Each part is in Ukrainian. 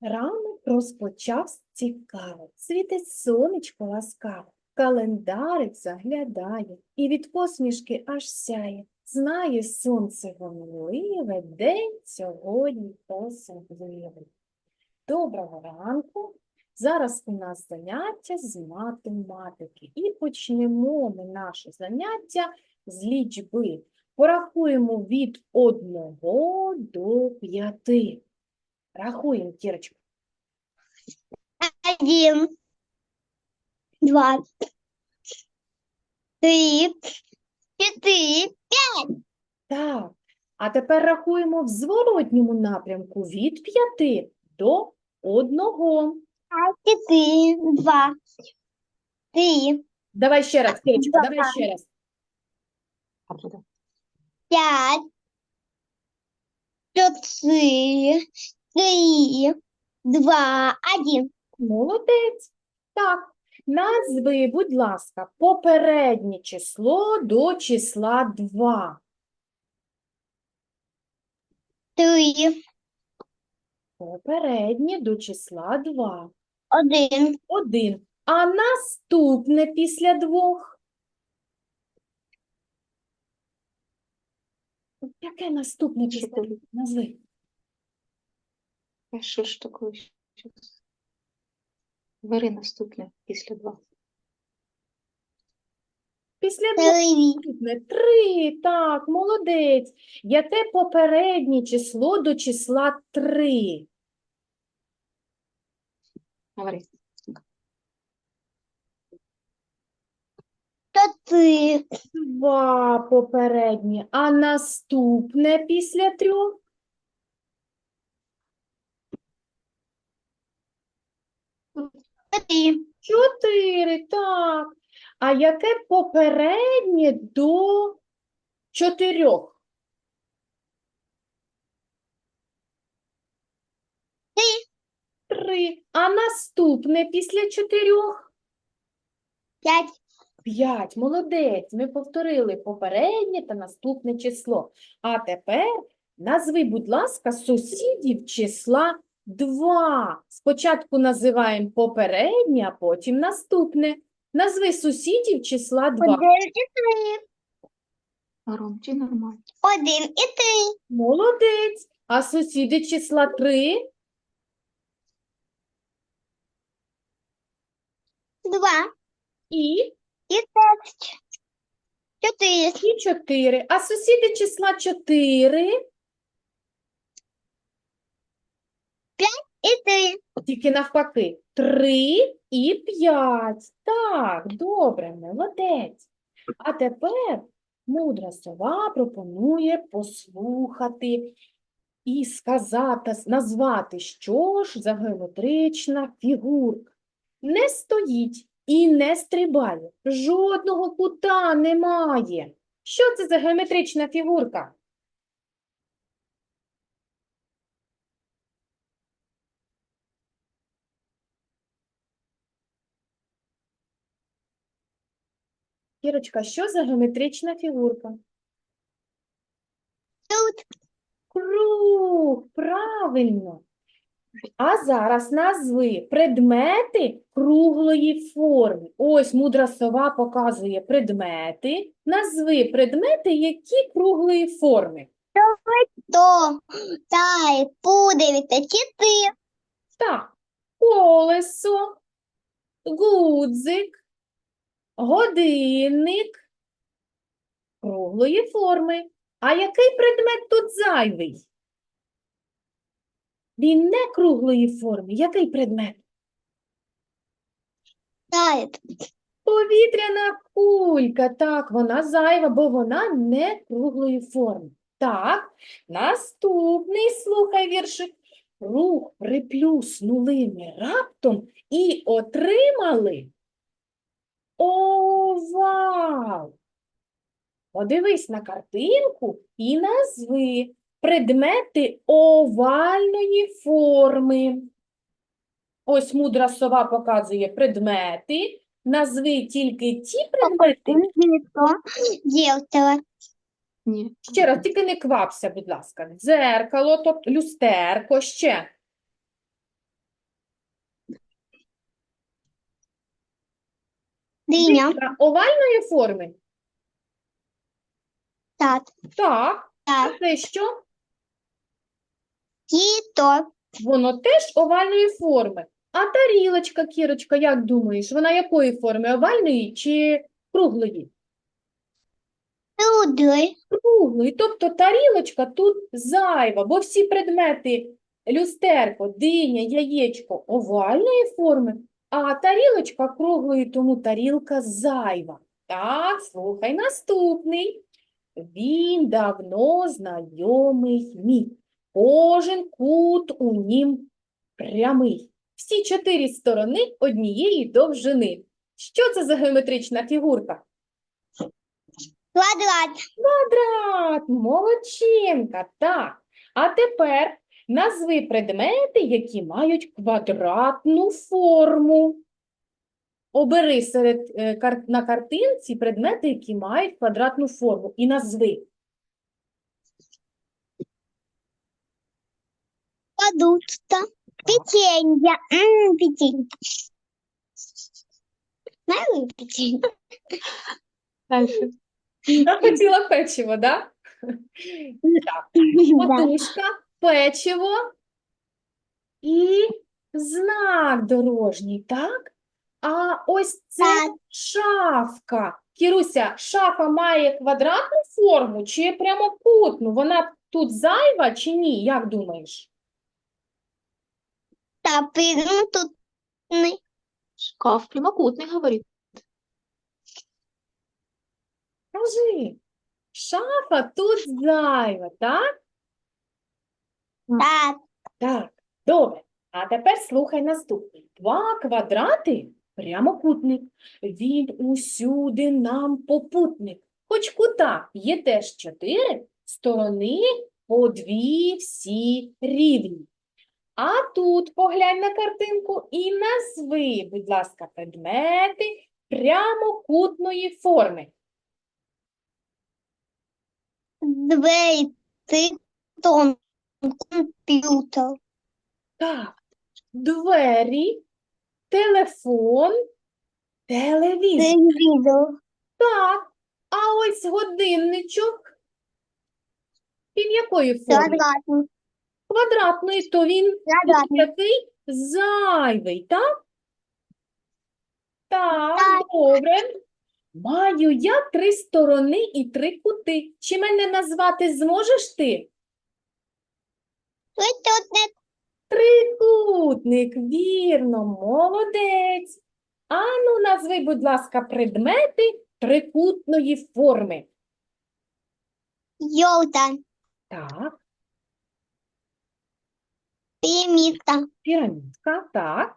Ранок розпочався цікаво, світить сонечко ласкаво, календарик заглядає, і від посмішки аж сяє. Знає сонце гомливе, день сьогодні особливий. Доброго ранку! Зараз у нас заняття з математики. І почнемо ми наше заняття з лічби. Порахуємо від 1 до 5. Рахуємо, Кірочка. Один, два, три, четыре, Так. А тепер рахуємо в зворотньому напрямку від 5 до 1. четыре, два, три, Давай ще раз, Кірочка, Два. давай ще раз. пять, четыре, три, два, один. Молодець. Так. Назви, будь ласка, попереднє число до числа 2. Три, Попереднє до числа 2. один, 1. А наступне після двох? Яке наступне Чотири. Назви. А що ж таке щас? Бери наступне після два. Після двох три, наступне. Три. Так, молодець. Яке попереднє число до числа 3? Говори. Два попереднє. А наступне після трьох? Три, Чотири, так. А яке попереднє до чотирьох? Три. А наступне після чотирьох? пять, П'ять. Молодець. Ми повторили попереднє та наступне число. А тепер назви, будь ласка, сусідів числа 2. Спочатку називаємо попереднє, а потім наступне. Назви сусідів числа 2. один и три, Громче нормально. один и три, Молодець. А сусіди числа 3? два І, и пять, четыре, і 4. А сусіди числа 4? и три. Тільки навпаки. 3 і 5. Так, добре, молодець. А тепер мудра сова пропонує послухати і сказати, назвати, що ж за геометрична фігурка. Не стоїть і не стрибає, жодного кута немає. Що це за геометрична фігурка? Кірочка, що за геометрична фігурка? Тут Круг, правильно. А зараз назви предмети круглої форми. Ось мудра сова показує предмети. Назви предмети, які круглої форми. то, тай, пуговица, четыре, Так, колесо, гудзик, годинник круглої форми. А який предмет тут зайвий? Він не круглої форми. Який предмет? тает, Повітряна кулька, так, вона зайва, бо вона не круглої форми. Так, наступний, слухай віршик. Рух приплюснули ми раптом і отримали овал. Подивись на картинку і назви предмети овальної форми. Ось мудра сова показує предмети. Назви тільки ті предмети. Ні. Ще раз, тільки не квапся, будь ласка. Дзеркало, тобто люстерко, ще. Диня. Динька овальної форми? Так. Так. Так. це що? Кіто. Воно теж овальної форми. А тарілочка, Кірочка, як думаєш, вона якої форми? Овальної чи круглої? Туди. Круглої. Тобто тарілочка тут зайва, бо всі предмети люстерко, диня, яєчко овальної форми, а тарілочка круглої, тому тарілка зайва. Так, слухай наступний. Він давно знайомий мій. Кожен кут у нім прямий. Всі чотири сторони однієї довжини. Що це за геометрична фігурка? Квадрат. Квадрат, молодчинка, так. А тепер назви предмети, які мають квадратну форму. Обери серед, е, на картинці предмети, які мають квадратну форму, і назви. Подушка. Печенье. М, печенье. Знаю печенье. Дальше. Я хотіла печиво, да? Так. Да. Подушка, печиво і знак дорожній, так? А ось це шафка. Кіруся, шафа має квадратну форму чи прямокутну? Вона тут зайва чи ні? Як думаєш? Та тут не. Шкаф прямокутний, говорить. Кажи, шафа тут зайва, так? Так. Так, добре. А тепер слухай наступний. Два квадрати – прямокутник. Він усюди нам попутник. Хоч кута є теж чотири, сторони по дві всі рівні. А тут поглянь на картинку і назви, будь ласка, предмети прямокутної форми. Двері. Тон. Комп'ютер. Так, двері, телефон, телевізор. Телевізор. Так, а ось годинничок. Він якої форми? Квадратний. Квадратної, то він Квадратний. такий зайвий, так? Так, Так. добре. Маю я три сторони і три кути. Чи мене назвати зможеш ти? Трикутник. Трикутник, вірно, молодець. Ану, назви, будь ласка, предмети трикутної форми. Йолта. Так, Пірамідка. пірамідка, так.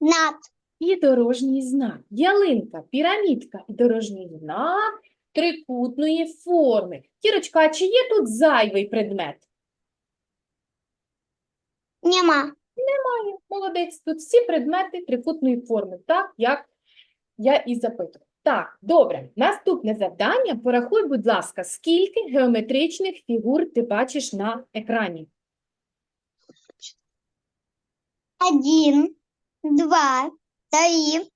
Над. І дорожній знак. Ялинка, пірамідка і дорожній знак трикутної форми. Кірочка, а чи є тут зайвий предмет? Нема. Немає. Молодець. Тут всі предмети трикутної форми, так, як я і запитувала. Так, добре. Наступне завдання. Порахуй, будь ласка, скільки геометричних фігур ти бачиш на екрані? Один. Два. Три.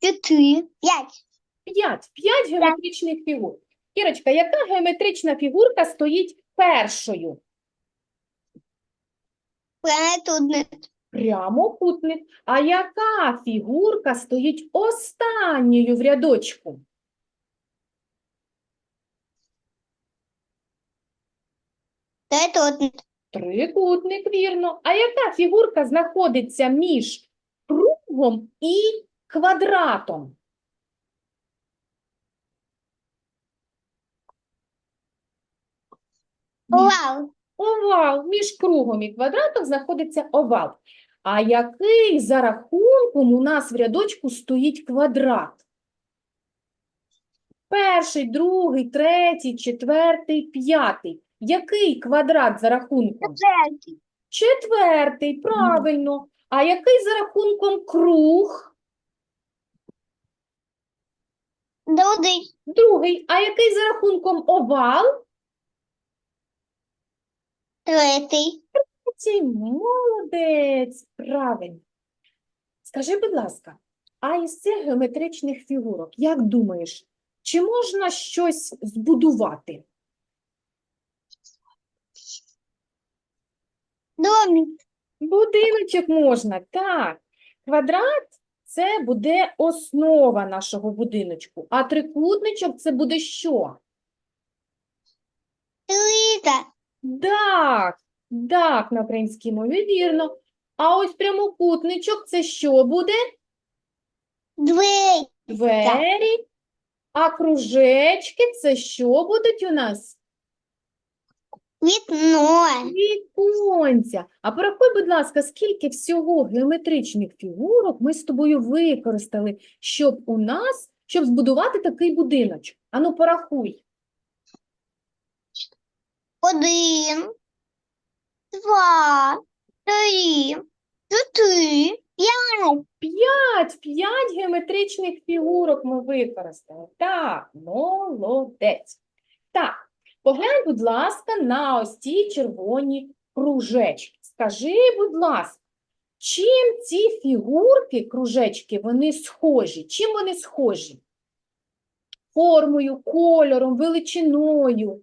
Чотири. П'ять. П'ять. П'ять геометричних фігур. Кірочка, яка геометрична фігурка стоїть першою? Планетудник. Прямокутник. А яка фігурка стоїть останньою в рядочку? Трикутник. Трикутник, вірно. А яка фігурка знаходиться між кругом і квадратом? Овал. Овал. Між кругом і квадратом знаходиться овал. А який за рахунком у нас в рядочку стоїть квадрат? Перший, другий, третій, четвертий, п'ятий. Який квадрат за рахунком? Четвертий. Четвертий, правильно. А який за рахунком круг? Другий. Другий. А який за рахунком овал? Третій. Третій. Молодець, правильно. Скажи, будь ласка, а із цих геометричних фігурок, як думаєш, чи можна щось збудувати? Домик. Будиночок можна, так. Квадрат це буде основа нашого будиночку, а трикутничок це буде що? Трика. Так, так, на українській мові вірно. А ось прямокутничок це що буде? Двері. Двері. А кружечки це що будуть у нас? Вікно. Віконця. А порахуй, будь ласка, скільки всього геометричних фігурок ми з тобою використали, щоб у нас, щоб збудувати такий будиночок. Ану, порахуй. Один. Два. Три. Чотири. П'ять. П'ять, п'ять геометричних фігурок ми використали. Так, молодець. Так, поглянь, будь ласка, на ось ці червоні кружечки. Скажи, будь ласка, чим ці фігурки, кружечки, вони схожі? Чим вони схожі? Формою, кольором, величиною.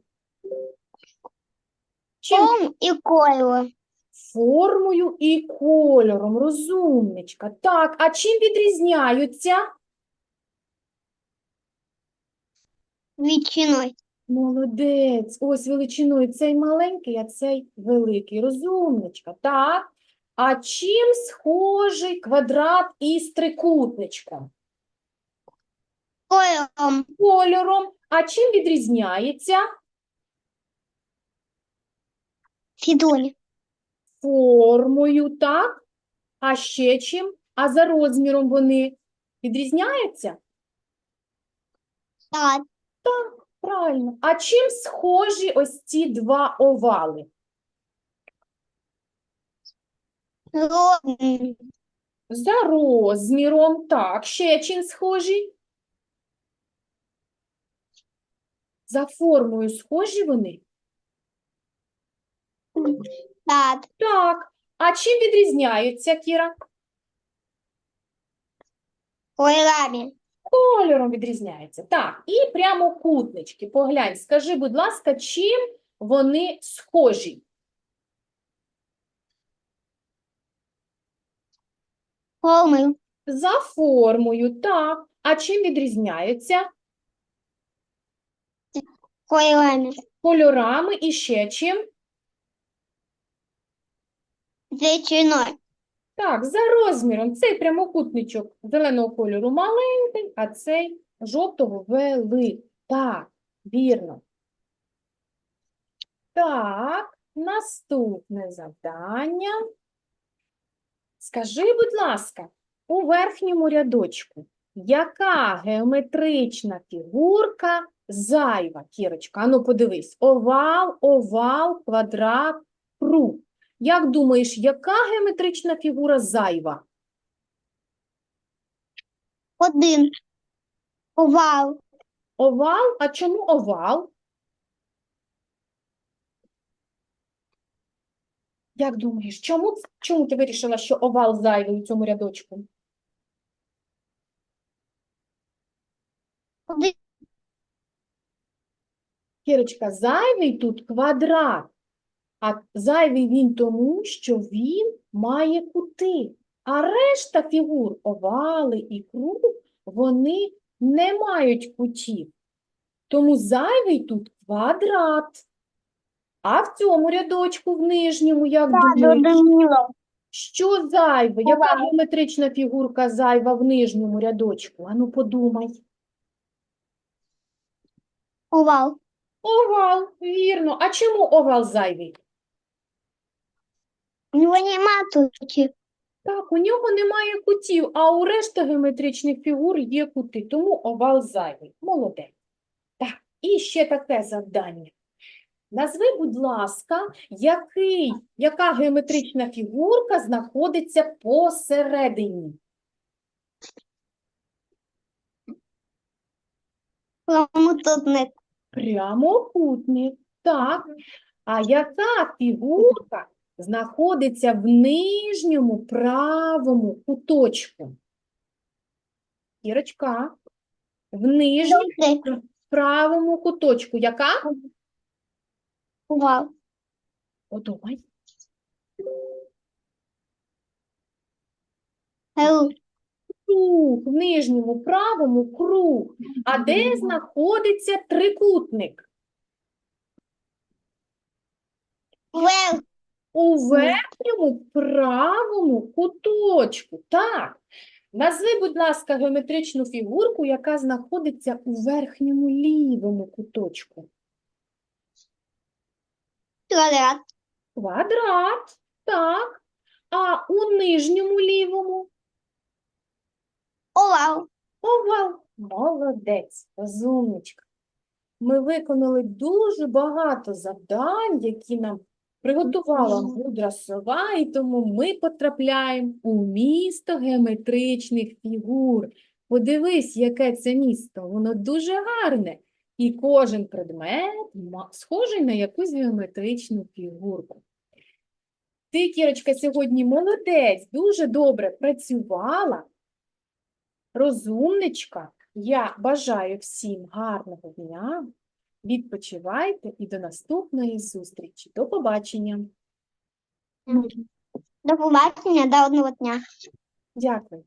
Чим і коло. формою і кольором, розумничка. Так, а чим відрізняються? Вічиною. Молодець. Ось величиною цей маленький, а цей великий. Розумничка. Так. А чим схожий квадрат із трикутничком? Кольором. Кольором. А чим відрізняється? Фідоні. Формою, так? А ще чим? А за розміром вони відрізняються? Так. Так, Правильно. А чим схожі ось ці два овали? Ровний. За розміром, так. Ще чим схожі? За формою схожі вони? Так. Так. А чим відрізняються, Кіра? Кольорами. Кольором відрізняються. Так. І прямокутнички. Поглянь, скажи, будь ласка, чим вони схожі? Формою. За формою, так. А чим відрізняються? Кольорами. Кольорами і ще чим? Вічиною. Так, за розміром цей прямокутничок зеленого кольору маленький, а цей жовтого великий. Так, вірно. Так, наступне завдання. Скажи, будь ласка, у верхньому рядочку, яка геометрична фігурка зайва, Кірочка? Ану, подивись. Овал, овал, квадрат, круг. Як думаєш, яка геометрична фігура зайва? Один. Овал. Овал? А чому овал? Як думаєш, чому, чому ти вирішила, що овал зайвий у цьому рядочку? Один. Кірочка, зайвий тут квадрат, а зайвий він тому, що він має кути. А решта фігур, овали і круг, вони не мають кутів. Тому зайвий тут квадрат. А в цьому рядочку, в нижньому, як думаєш, що зайве? Яка геометрична фігурка зайва в нижньому рядочку? Ану, подумай. Овал. Овал, вірно. А чому овал зайвий? У него нема тут. Так, у нього немає кутів, а у решти геометричних фігур є кути, тому овал зайвий. Молодець. Так, і ще таке завдання. Назви, будь ласка, який, яка геометрична фігурка знаходиться посередині? Прямокутник. Прямокутник. Так. А яка фігурка знаходиться в нижньому правому куточку? Кірочка, в нижньому правому куточку. Яка? Овал. Подумай. Круг, в нижньому правому круг. А де знаходиться трикутник? Вел. У верхньому правому куточку. Так. Назви, будь ласка, геометричну фігурку, яка знаходиться у верхньому лівому куточку. Квадрат. Квадрат. Так. А у нижньому лівому Овал. овал. Молодець, розумничка. Ми виконали дуже багато завдань, які нам приготувала мудра сова, і тому ми потрапляємо у місто геометричних фігур. Подивись, яке це місто, воно дуже гарне. І кожен предмет схожий на якусь геометричну фігурку. Ти, Кірочка, сьогодні молодець, дуже добре працювала. Розумничка, я бажаю всім гарного дня. Відпочивайте і до наступної зустрічі. До побачення. До побачення, до одного дня. Дякую.